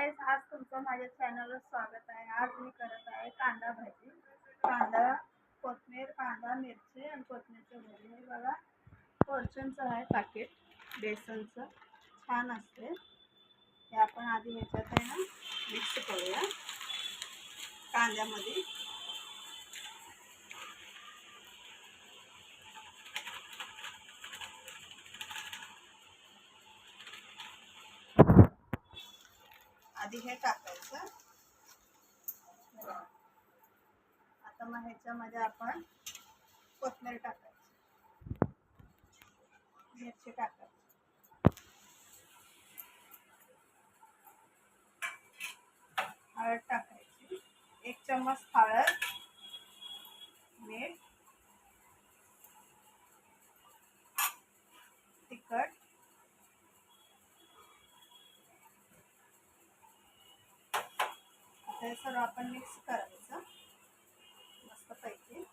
गाईस आज तुमचं माझ्या चॅनलवर स्वागत आहे. आज मी करत आहे कांदा भाजी. कांदा कोथमीर कांदा मिरची आणि कोथमीरचं भजी. हे बघा फॉर्च्यूनचं आहे पॅकेट बेसनचं. छान असते. हे आपण आधी ह्याच्यात आहे ना मिक्स करूया. कांद्यामध्ये आधी हे टाकायचं. आता मग ह्याच्यामध्ये आपण कोथमेर टाकायची. मिरची टाकायची. हळद टाकायची. एक चम्मच हळद मीठ तिखट आता हे सर्व आपण मिक्स करायचं. मस्त पैकी.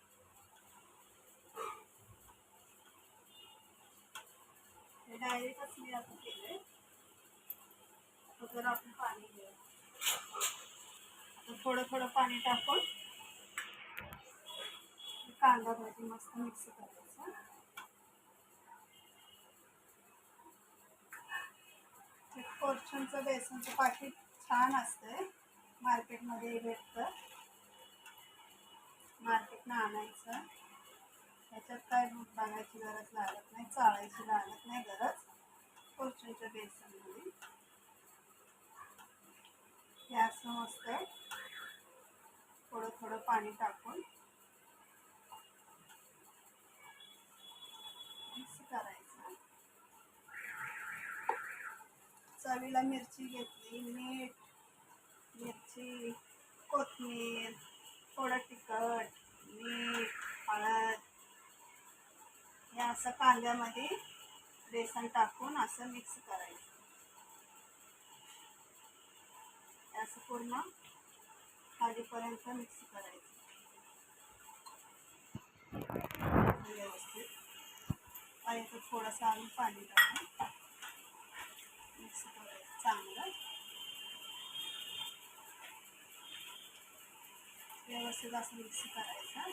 हे डायरेक्टच मी आता केलंय. आता जर आपण पाणी घेऊ आता थोडं थोडं पाणी टाकून कांदा भाजी मस्त मिक्स करायचं. ते फॉर्च्यूनचं बेसनचं पाकिट छान असतंय. मार्केटमध्ये भेटतं. मार्केटनं आणायचं. त्याच्यात काय बघायची गरज लागत नाही चाळायची लागत नाही गरज. फॉर्च्यूनच्या बेसनमध्ये. हे असं मस्त थोडं थोडं पाणी टाकून. मिक्स करायचं. चवीला मिरची घेतली मीठ मिरची कोथमीर थोडं तिखट मीठ हळद हे असं कांद्यामध्ये बेसन टाकून असं मिक्स करायचं. असं पूर्ण खालीपर्यंत मिक्स करायचं. व्यवस्थित. आणि थोडंसं आम्ही पाणी टाकून मिक्स करायचं चांगलं. व्यवस्थित असं मिक्स करायचं.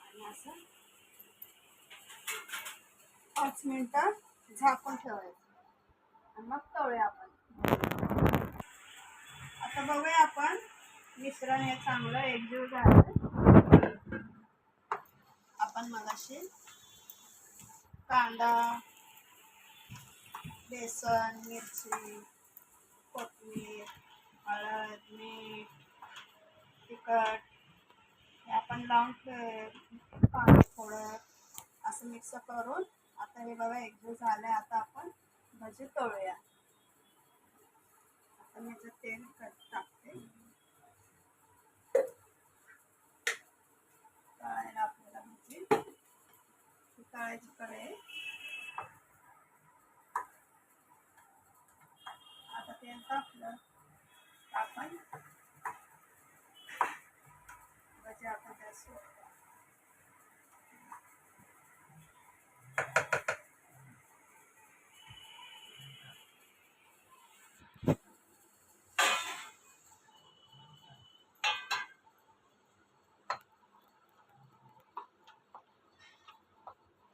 आणि असं पाच मिनटं झाकून ठेवायचं. आणि मग तळूया आपण. आता बघूया आपण मिश्रण हे चांगलं एकजीव झालं. आपण मगाशी कांदा बेसन मिरची कोथमीर हळद मीठ तिखट हे आपण लावून पाणी थोडं असं मिक्स करून. आता हे बघा एकजीव झालं आहे आता आपण भजी तळूया. आता मी याच्यात तेल कट टाकते. तळायला आपल्याला भजी तळायची कडे आता आपण सोडतो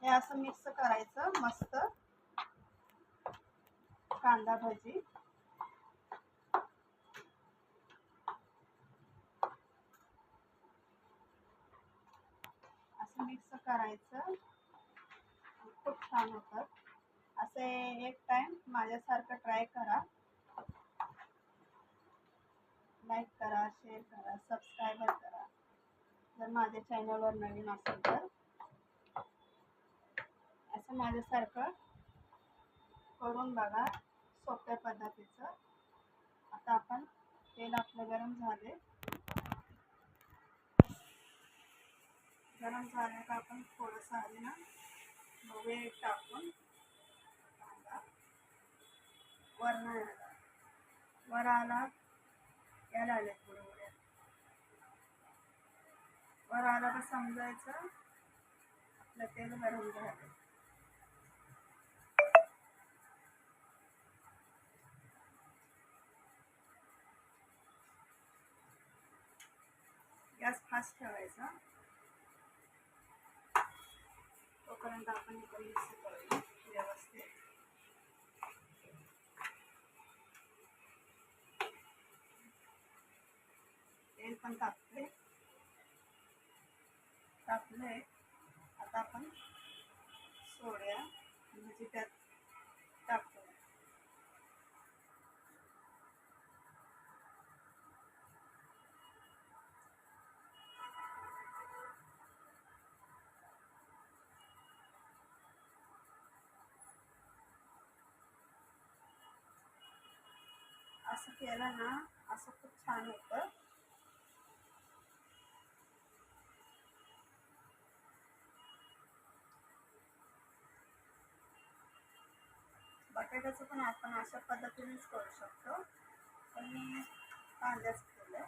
हे असं मिक्स करायचं मस्त. कांदा भजी असं मिक्स करायचं. खूप छान होतं. असे एक टाइम माझ्यासारखं ट्राय करा. लाईक करा शेअर करा सबस्क्राईबर करा. जर माझ्या चॅनलवर नवीन असेल तर. असं माझ्यासारखं करून बघा. सोप्या पद्धतीचं. आता आपण तेल आपलं गरम झाले गरम झालं का आपण थोडंसं आधी ना वेळ टाकून कांदा वर आला वर आला याला आले थोडं वर वर आला तर समजायचं आपलं तेल गरम झालं. गॅस फास्ट ठेवायचा. तोपर्यंत आपण इकडे मिक्स करूया व्यवस्थित. तेल पण तापले तापले आता आपण सोड्या म्हणजे त्यात असं केलं ना असं खूप छान होतं. बटाट्याचं पण आपण अशा पद्धतीनेच करू शकतो. पण मी कांद्याच केलं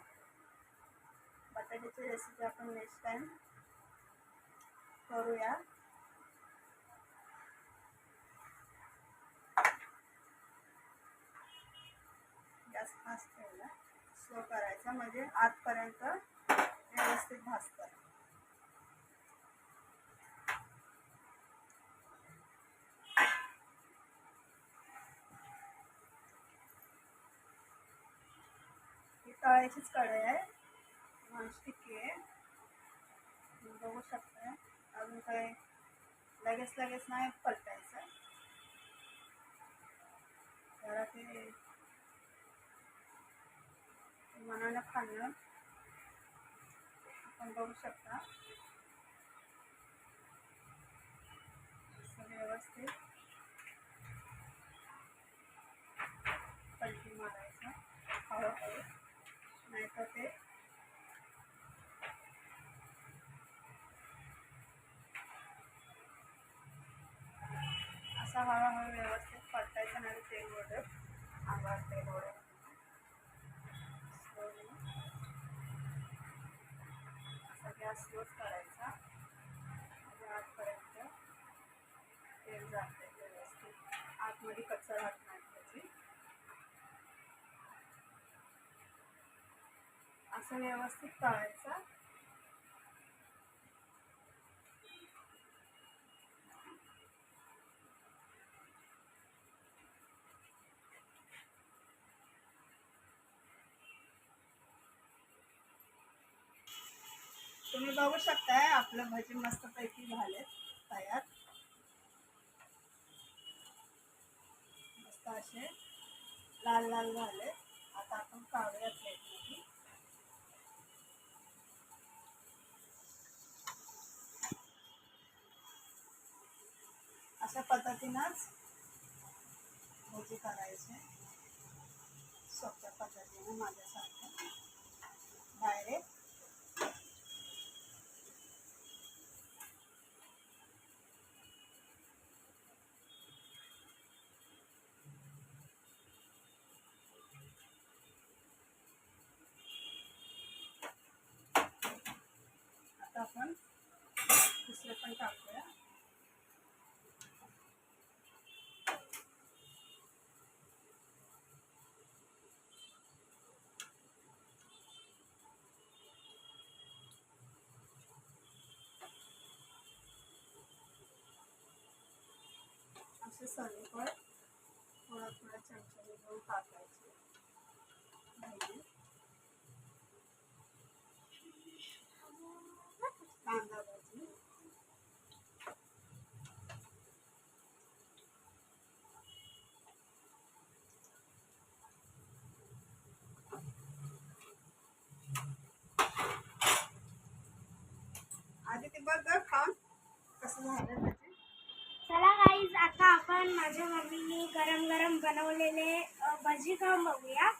बटाट्याची रेसिपी आपण नेक्स्ट टाइम करूया. स्लो करायचा म्हणजे आतपर्यंत व्यवस्थित भाजतं ही तळायचीच कढई आहे. नॉनस्टिकी आहे. बघू शकता अजून काही लगेच लगेच नाही पलटायचं. जरा ते मनानं खाणं आपण बघू शकता. व्यवस्थित पलटी मारायचं. हळूहळू. नाही तर ते असा हळूहळू व्यवस्थित पलटायचं नाही तर तेल ओढत अंगावर तेल ओढत slowly. असा करायचा. आतपर्यंत तेल जाते व्यवस्थित. आतमध्ये कच्चा राहत नाही त्याची. असं व्यवस्थित तळायचं. तुम्ही बघू शकताय आपलं भजी मस्तपैकी झालेत तयार. मस्त असे लाल लाल झाले. आता आपण काढूया प्लेटमध्ये अशा पद्धतीनंच भजी करायचे. सोप्या पद्धतीने माझ्यासारखं. डायरेक्ट आता आपण दुसरे पण टाकूया असे सगळीकडे थोडा थोडा चमच्याने घेऊन टाकायचे भाजी कांदा भाजी आधी ते बघ गं खाऊन कसं झालं भाजी चला गाईज आता आपण माझ्या मम्मीने गरम गरम बनवलेले भजी खाऊन बघूया.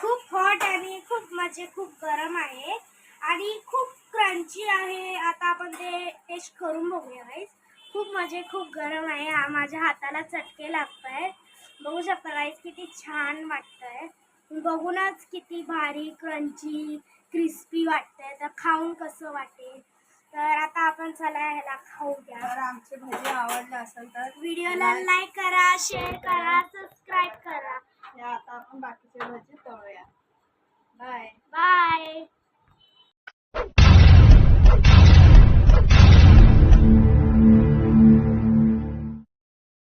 खूप हॉट आणि खूप म्हणजे खूप गरम आहे आणि खूप क्रंची आहे. आता आपण ते टेस्ट करून बघूया गाईज खूप म्हणजे खूप गरम आहे. माझ्या हाताला चटके लागत आहे बघू शकता गाईज किती छान वाटतंय. बघूनच किती भारी क्रंची क्रिस्पी वाटतंय. तर खाऊन कसं वाटेल? तर आता आपण चला ह्याला खाऊ द्या जर आमची भजी आवडलं असेल तर व्हिडिओला लाईक करा शेअर करा सबस्क्राईब करा. या आता आपण बाकीचे भजी तळूया. Bye bye